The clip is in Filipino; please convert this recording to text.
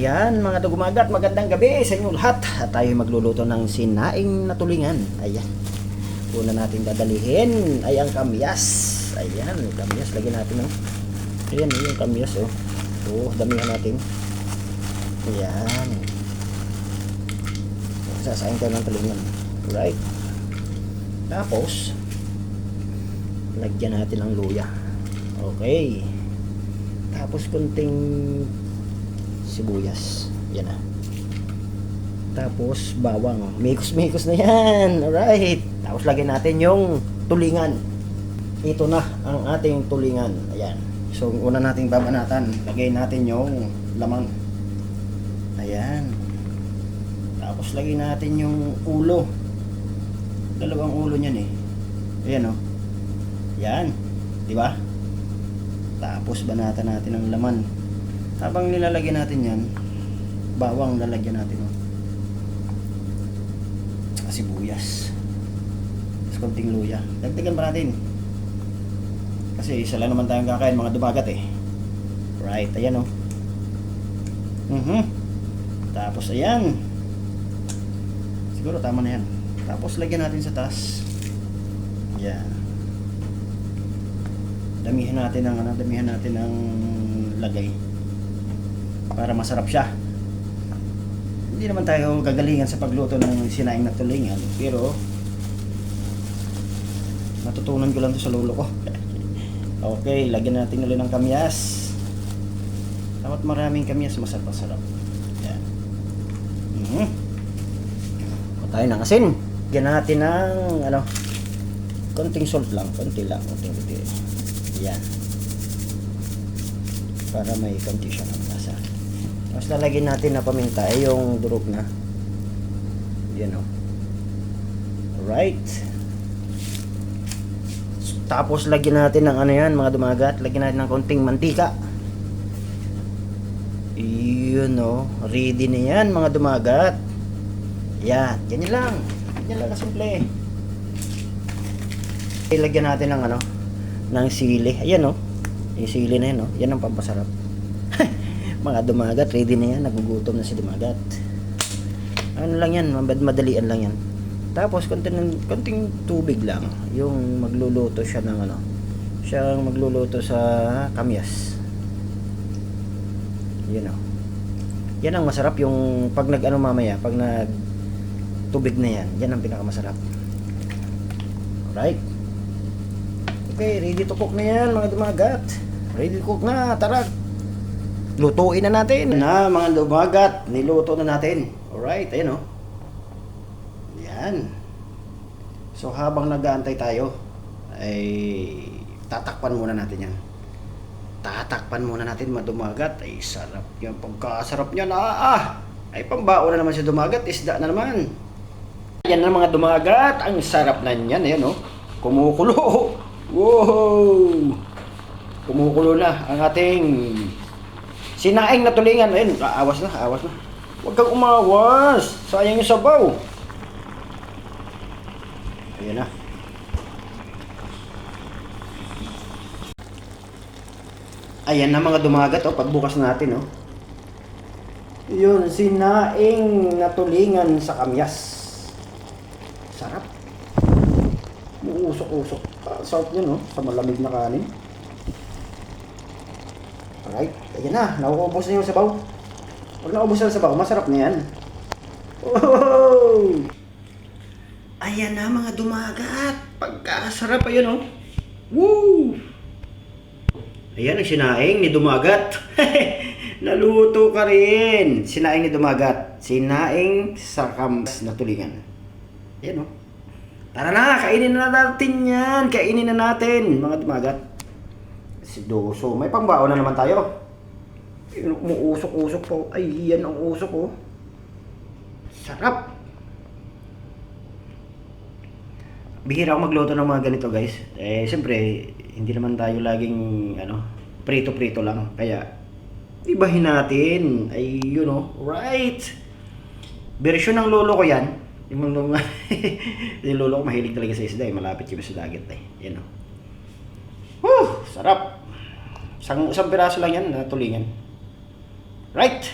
Yan mga dugumagat, magandang gabi sa inyo lahat. At tayo magluluto ng sinaing na tulingan. Ayan. Una natin dadalihin ay ang kamyas. Ayan, kamyas. Lagyan natin ng... Ayan, yung kamyas oh. So, damihan natin. Ayan. Sasayin tayo ng tulingan. Right. Tapos, lagyan natin ng luya. Okay. Tapos kunting sibuyas. Yan na. Tapos bawang. Mikos-mikos na yan. Alright. Tapos lagyan natin yung tulingan. Ito na ang ating tulingan. Ayan. So, una nating babanatan. Lagay natin yung lamang. Ayan. Tapos lagay natin yung ulo. Dalawang ulo niyan eh. Ayan o. Yan. Di ba? Tapos banatan natin ang laman. Habang nilalagyan natin yan, bawang lalagyan natin. Oh. Tsaka sibuyas. Tapos konting luya. Dagdagan pa natin. Kasi isa lang naman tayong kakain, mga dumagat eh. Right, ayan oh. Mhm. Tapos ayan. Siguro tama na yan. Tapos lagyan natin sa taas. Yan. Damihan natin ng ano, damihan natin ng lagay para masarap siya. Hindi naman tayo gagalingan sa pagluto ng sinaing na tulingan, pero natutunan ko lang to sa lolo ko. okay, lagyan natin ulit ng kamyas. Dapat maraming kamyas, masarap-masarap. Yan. Mhm. O tayo ng asin. Lagyan natin ng ano, konting salt lang, konti lang, konting konti. Yan. Para may konti siya ng. Tapos lalagyan natin na paminta ay yung durog na. Yan o. Alright. Tapos lagyan natin ng ano yan mga dumagat. Lagyan natin ng konting mantika. Yun o. Ready na yan mga dumagat. Yan. Ganyan lang. Ganyan lang kasimple. Ilagyan natin ng ano ng sili. Ayan o. Yung sili na yan o. Yan ang pampasarap. Mga dumagat, ready na yan. Nagugutom na si dumagat. Ano lang yan, madalian lang yan. Tapos konting, konting tubig lang. Yung magluluto siya ng ano. Siyang magluluto sa kamyas. Yun o. Yan ang masarap yung pag nag ano mamaya, pag nag tubig na yan. Yan ang pinakamasarap. Alright. Okay, ready to cook na yan mga dumagat. Ready to cook na, tara. Lutuin na natin. Na mga dumagat, niluto na natin. Alright, ayun o. Yan. So habang nag-aantay tayo, ay tatakpan muna natin yan. Tatakpan muna natin mga dumagat. Ay sarap yan. Pagkasarap niyan, ah, ah. Ay pambao na naman si dumagat, isda na naman. Yan na mga dumagat. Ang sarap na yan. Ayan o. Kumukulo. Wow! Kumukulo na ang ating sinaing na tulingan. Ayun, awas na, awas na. Huwag kang umawas. Sayang yung sabaw. Ayan na. Ayan na mga dumagat, oh, pagbukas natin, oh. Yun, sinaing na tulingan sa kamyas. Sarap. Uusok-usok. Ah, sarap yun, no? Sa malamig na kanin. Alright. Ayan na. Nauubos na yung sabaw. Pag naubos na yung sabaw, masarap na yan. Oh! Ayan na mga dumagat. Pagkasarap ayun, oh. Woo! Ayan ang sinaing ni Dumagat. Naluto ka rin. Sinaing ni Dumagat. Sinaing sa kams na tulingan. Ayan, oh. Tara na, kainin na natin yan. Kainin na natin, mga dumagat. Si Doso, may pangbaon na naman tayo. Umuusok-usok po. Ay, yan ang usok, oh. Sarap. Bihira ako magluto ng mga ganito, guys. Eh, siyempre, hindi naman tayo laging, ano, prito-prito lang. Kaya, ibahin natin. Ay, you know, right. Version ng lolo ko yan. Yung mga yung lolo ko mahilig talaga sa isda eh. Malapit kami sa dagat eh. Yan o. Whew! Sarap! Isang, isang piraso lang yan na tulingan. Right!